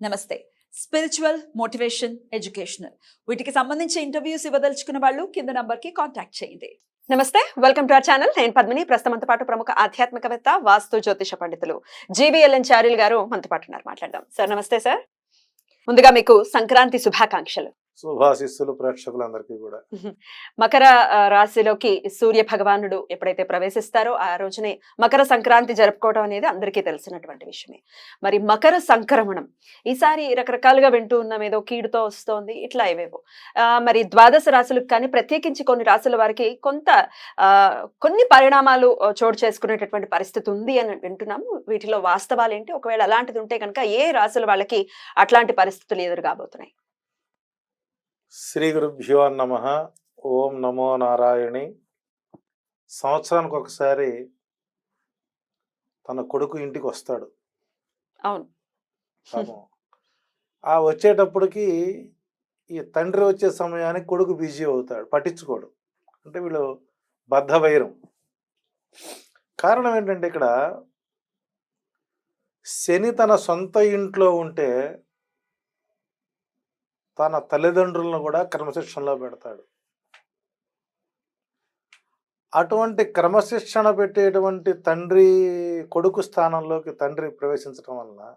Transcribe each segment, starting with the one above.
నమస్తే. Spiritual motivation educational వీటికి సంబంధించి ఇంటర్వ్యూస్ ఇవ్వదలుచుకున్న వాళ్ళు కింద నంబర్కి కాంటాక్ట్ చేయండి. నమస్తే వెల్కమ్ టు అవర్ ఛానల్ నేను పద్మిని ప్రస్తుతంతో పాటు ప్రముఖ ఆధ్యాత్మికవేత్త వాస్తు జ్యోతిష పండితులు జీవీఎల్ఎన్ చారిల్ గారు మనతో పాటు ఉన్నారు. మాట్లాడదాం. సార్ నమస్తే సార్ ముందుగా మీకు సంక్రాంతి శుభాకాంక్షలు. శుభాశిస్సులు ప్రేక్షకులందరికీ కూడా. మకర రాశిలోకి సూర్య భగవానుడు ఎప్పుడైతే ప్రవేశిస్తారో ఆ రోజునే మకర సంక్రాంతి జరుపుకోవడం అనేది అందరికీ తెలిసినటువంటి విషయమే. మరి మకర సంక్రమణం ఈసారి రకరకాలుగా వింటూ ఉన్నాం ఏదో కీడుతో వస్తోంది ఇట్లా ఏవేవో. మరి ద్వాదశ రాశులకు కానీ ప్రత్యేకించి కొన్ని రాశుల వారికి కొంత ఆ, కొన్ని పరిణామాలు చోటు చేసుకునేటటువంటి పరిస్థితి ఉంది అని వింటున్నాము. వీటిలో వాస్తవాలు ఏంటి ఒకవేళ అలాంటిది ఉంటే కనుక ఏ రాశుల వాళ్ళకి అట్లాంటి పరిస్థితులు ఎదురుగాబోతున్నాయి? శ్రీ గురుభ్యో నమ. ఓం నమో నారాయణి. సంవత్సరానికి ఒకసారి తన కొడుకు ఇంటికి వస్తాడు. అవును. పాపం. ఆ వచ్చేటప్పటికి ఈ తండ్రి వచ్చే సమయానికి కొడుకు బిజీ అవుతాడు పట్టించుకోడు. అంటే వీళ్ళు బద్ధ వైరం కారణం ఏంటంటే ఇక్కడ శని తన సొంత ఇంట్లో ఉంటే తన తల్లిదండ్రులను కూడా క్రమశిక్షణలో పెడతాడు. అటువంటి క్రమశిక్షణ పెట్టేటువంటి తండ్రి కొడుకు స్థానంలోకి తండ్రి ప్రవేశించడం వలన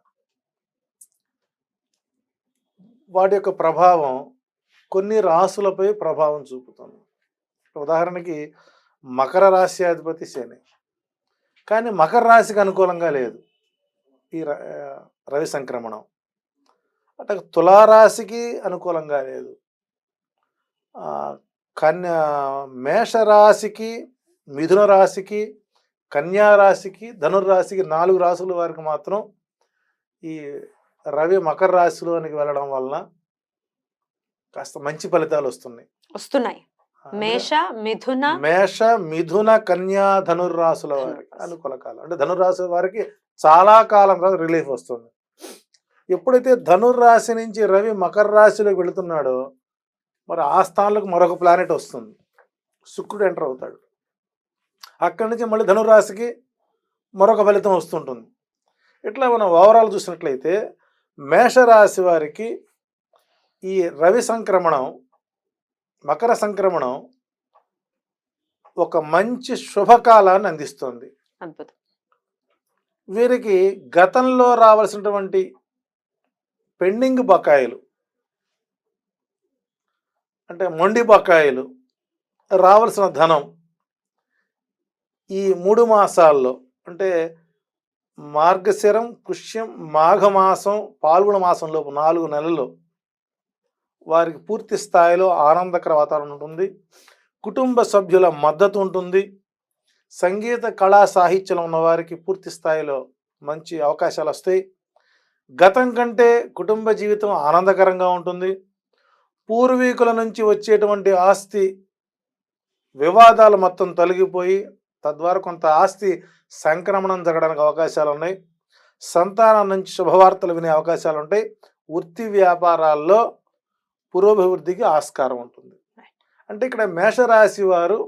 వాటి యొక్క ప్రభావం కొన్ని రాసులపై ప్రభావం చూపుతుంది. ఉదాహరణకి మకర రాశి అధిపతి శని. కానీ మకర రాశికి అనుకూలంగా లేదు ఈ ర- రవి సంక్రమణం. అంటే తులారాశికి అనుకూలంగా లేదు. ఆ, కన్యా మేషరాశికి మిథున రాశికి కన్యా రాశికి ధనుర్రాశికి నాలుగు రాశుల వారికి మాత్రం ఈ రవి మకర రాశిలోనికి వెళ్ళడం వలన కాస్త మంచి ఫలితాలు వస్తున్నాయి. వస్తున్నాయి. మేష మిథున మేష మిథున కన్యా ధనుర్రాశుల వారికి అనుకూల కాలం. అంటే ధనుర్రాశి వారికి చాలా కాలం రిలీఫ్ వస్తుంది. ఎప్పుడైతే ధనుర్రాశి నుంచి రవి మకర రాశిలోకి వెళుతున్నాడో మరి ఆ స్థానంలోకి మరొక ప్లానెట్ వస్తుంది. శుక్రుడు ఎంటర్ అవుతాడు. అక్కడి నుంచి మళ్ళీ ధనుర్రాశికి మరొక ఫలితం వస్తుంటుంది. ఇట్లా మనం ఓవరాల్ చూసినట్లయితే మేషరాశి వారికి ఈ రవి సంక్రమణం మకర సంక్రమణం ఒక మంచి శుభకాలాన్ని అందిస్తుంది. వీరికి గతంలో రావాల్సినటువంటి పెండింగ్ బకాయిలు. అంటే మొండి బకాయిలు రావాల్సిన ధనం ఈ మూడు మాసాల్లో అంటే మార్గశిరం పుష్యం మాఘమాసం పాల్గొన మాసంలోపు నాలుగు నెలలు వారికి పూర్తి స్థాయిలో ఆనందకర వాతావరణం ఉంటుంది. కుటుంబ సభ్యుల మద్దతు ఉంటుంది. సంగీత కళా సాహిత్యంలో ఉన్న వారికి పూర్తి స్థాయిలో మంచి అవకాశాలు వస్తాయి. గతం కంటే కుటుంబ జీవితం ఆనందకరంగా ఉంటుంది. పూర్వీకుల నుంచి వచ్చేటువంటి ఆస్తి వివాదాలు మొత్తం తొలగిపోయి తద్వారా కొంత ఆస్తి సంక్రమణం జరగడానికి అవకాశాలు ఉన్నాయి సంతానం నుంచి శుభవార్తలు వినే అవకాశాలు ఉంటాయి వృత్తి వ్యాపారాల్లో పురోభివృద్ధికి ఆస్కారం ఉంటుంది. అంటే ఇక్కడ మేషరాశి వారు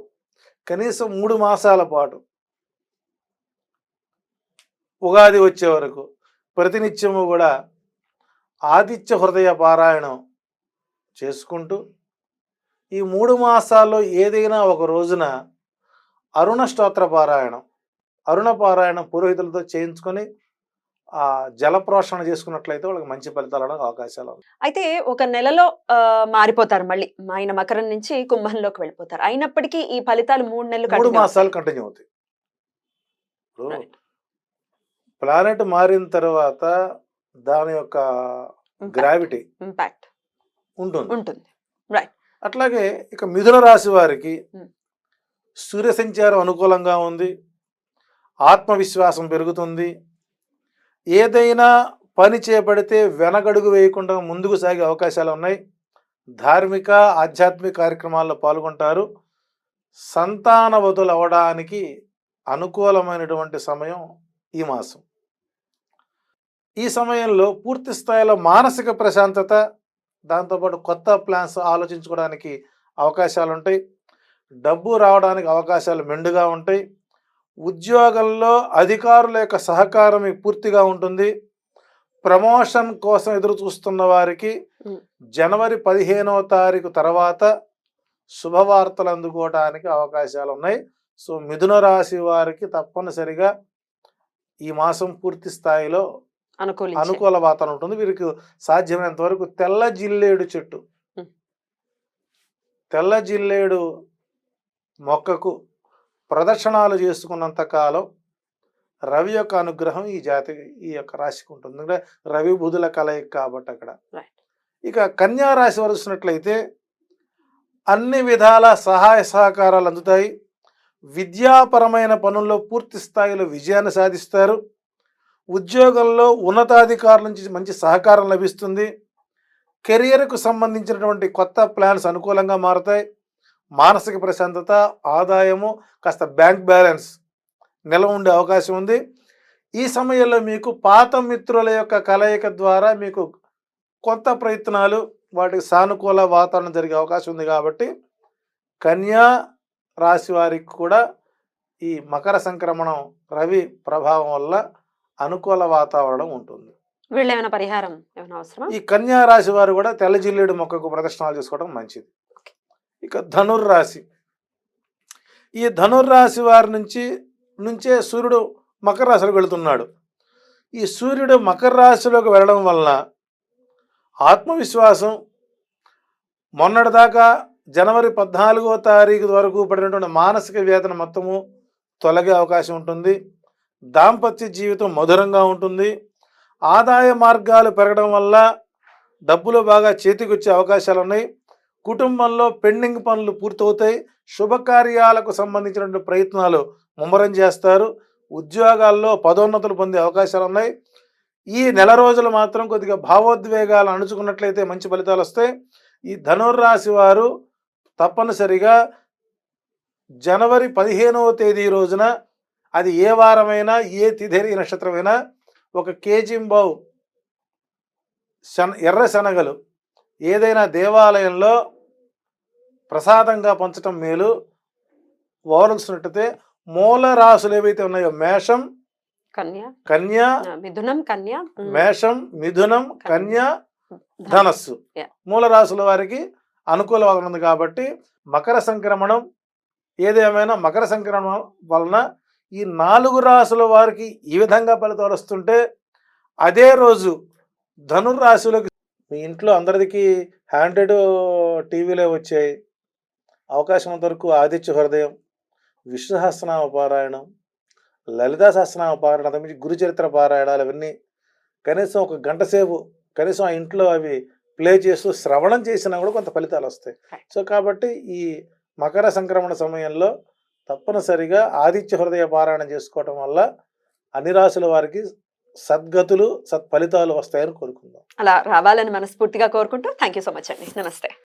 కనీసం మూడు మాసాల పాటు ఉగాది వచ్చే వరకు ప్రతినిత్యము కూడా ఆదిత్య హృదయ పారాయణం చేసుకుంటూ ఈ మూడు మాసాల్లో ఏదైనా ఒక రోజున అరుణ స్తోత్ర పారాయణం అరుణ పారాయణం పురోహితులతో చేయించుకొని ఆ జలప్రోషణ చేసుకున్నట్లయితే వాళ్ళకి మంచి ఫలితాలు అవడానికి అవకాశాలు అయితే ఒక నెలలో మారిపోతారు మళ్ళీ. ఆయన మకరం నుంచి కుంభంలోకి వెళ్ళిపోతారు. అయినప్పటికీ ఈ ఫలితాలు మూడు నెలలు మూడు మాసాలు కంటిన్యూ అవుతాయి. ప్లానెట్ మారిన తర్వాత దాని యొక్క. గ్రావిటీ ఇంపాక్ట్ ఉంటుంది. ఉంటుంది. అట్లాగే ఇక మిథున రాశి వారికి Hmm. సూర్య సంచారం అనుకూలంగా ఉంది. ఆత్మవిశ్వాసం పెరుగుతుంది. ఏదైనా పని చేపడితే వెనకడుగు వేయకుండా ముందుకు సాగే అవకాశాలు ఉన్నాయి. ధార్మిక ఆధ్యాత్మిక కార్యక్రమాల్లో పాల్గొంటారు. సంతానవతులు అవడానికి అనుకూలమైనటువంటి సమయం ఈ మాసం. ఈ సమయంలో పూర్తి స్థాయిలో మానసిక ప్రశాంతత దాంతోపాటు కొత్త ప్లాన్స్ ఆలోచించుకోవడానికి అవకాశాలు ఉంటాయి డబ్బు రావడానికి అవకాశాలు మెండుగా ఉంటాయి. ఉద్యోగంలో అధికారుల యొక్క సహకారం మీకు పూర్తిగా ఉంటుంది. ప్రమోషన్ కోసం ఎదురు చూస్తున్న వారికి. జనవరి పదిహేనవ తారీఖు తర్వాత శుభవార్తలు అందుకోవడానికి అవకాశాలు ఉన్నాయి సో మిథున రాశి వారికి తప్పనిసరిగా ఈ మాసం పూర్తి స్థాయిలో అనుకూల వాతావరణం ఉంటుంది. వీరికి సాధ్యమైనంత వరకు తెల్ల జిల్లేడు చెట్టు. తెల్ల జిల్లేడు మొక్కకు ప్రదక్షిణాలు చేసుకున్నంత కాలం రవి యొక్క అనుగ్రహం ఈ జాతి ఈ యొక్క రాశికి ఉంటుంది. ఎందుకంటే రవి బుధుల కలయిక కాబట్టి అక్కడ. ఇక కన్యా రాశి వారు చూసినట్లయితే అన్ని విధాల సహాయ సహకారాలు అందుతాయి. విద్యాపరమైన పనుల్లో పూర్తి స్థాయిలో విజయాన్ని సాధిస్తారు. ఉద్యోగంలో ఉన్నతాధికారుల నుంచి మంచి సహకారం లభిస్తుంది. కెరియర్కు సంబంధించినటువంటి కొత్త ప్లాన్స్ అనుకూలంగా మారుతాయి. మానసిక ప్రశాంతత ఆదాయము కాస్త బ్యాంక్ బ్యాలెన్స్ నిల్వ ఉండే అవకాశం ఉంది. ఈ సమయంలో మీకు పాత మిత్రుల యొక్క కలయిక ద్వారా మీకు కొత్త ప్రయత్నాలు వాటికి సానుకూల వాతావరణం జరిగే అవకాశం ఉంది కాబట్టి కన్యా రాశి వారికి కూడా ఈ మకర సంక్రమణం రవి ప్రభావం వల్ల అనుకూల వాతావరణం ఉంటుంది. వీళ్ళు ఏమైనా పరిహారం ఏమైనా అవసరమా? ఈ కన్యా రాశి వారు కూడా తెల్ల జిల్లేడు మొక్కకు ప్రదర్శనలు చేసుకోవడం మంచిది. ఇక ధనుర్రాశి ఈ ధనుర్రాశి వారి నుంచి నుంచే సూర్యుడు మకర రాశిలోకి వెళుతున్నాడు. ఈ సూర్యుడు మకర రాశిలోకి వెళ్ళడం వలన ఆత్మవిశ్వాసం మొన్నటిదాకా జనవరి పద్నాలుగో తారీఖు వరకు పడినటువంటి మానసిక వేదన మొత్తము తొలగే అవకాశం ఉంటుంది. దాంపత్య జీవితం మధురంగా ఉంటుంది. ఆదాయ మార్గాలు పెరగడం వల్ల డబ్బులు బాగా చేతికొచ్చే అవకాశాలు ఉన్నాయి కుటుంబంలో పెండింగ్ పనులు పూర్తవుతాయి. శుభకార్యాలకు సంబంధించినటువంటి ప్రయత్నాలు ముమ్మరం చేస్తారు. ఉద్యోగాల్లో పదోన్నతులు పొందే అవకాశాలు ఉన్నాయి ఈ నెల రోజులు మాత్రం కొద్దిగా భావోద్వేగాలు అణుచుకున్నట్లయితే మంచి ఫలితాలు వస్తాయి. ఈ ధనుర్రాశి వారు తప్పనిసరిగా జనవరి పదిహేనవ తేదీ రోజున అది ఏ వారమైనా ఏ తిథి నక్షత్రమైనా ఒక కేజింబావు శన ఎర్ర శనగలు ఏదైనా దేవాలయంలో ప్రసాదంగా పంచటం మేలు. ఓవలసినట్టయితే మూల రాసులు ఏవైతే ఉన్నాయో మేషం కన్య. మిథునం కన్య మేషం మిథునం కన్య. ధన- ధనస్సు. మూల రాసుల వారికి అనుకూలంగా ఉంది కాబట్టి మకర సంక్రమణం ఏదేమైనా మకర సంక్రమణం వలన ఈ నాలుగు రాసుల వారికి ఈ విధంగా ఫలితాలు వస్తుంటే అదే రోజు ధనుర్రాశిలోకి మీ ఇంట్లో అందరికీ హ్యాండెడ్ టీవీలో వచ్చాయి అవకాశం వరకు ఆదిత్య హృదయం విష్ణు సహస్రనామ పారాయణం లలితా సహస్రనామ పారాయణం అంతకుమించి గురు చరిత్ర పారాయణాలు అవన్నీ కనీసం ఒక గంట సేపు కనీసం ఆ ఇంట్లో అవి ప్లే చేస్తూ శ్రవణం చేసినా కూడా కొంత ఫలితాలు వస్తాయి. సో కాబట్టి ఈ మకర సంక్రమణ సమయంలో తప్పనిసరిగా ఆదిత్య హృదయ పారాయణం చేసుకోవటం వల్ల అన్ని రాసుల వారికి సద్గతులు సత్ఫలితాలు వస్తాయని కోరుకుందాం. అలా రావాలని మనస్ఫూర్తిగా కోరుకుంటూ థ్యాంక్ యూ సో మచ్ అండి. నమస్తే.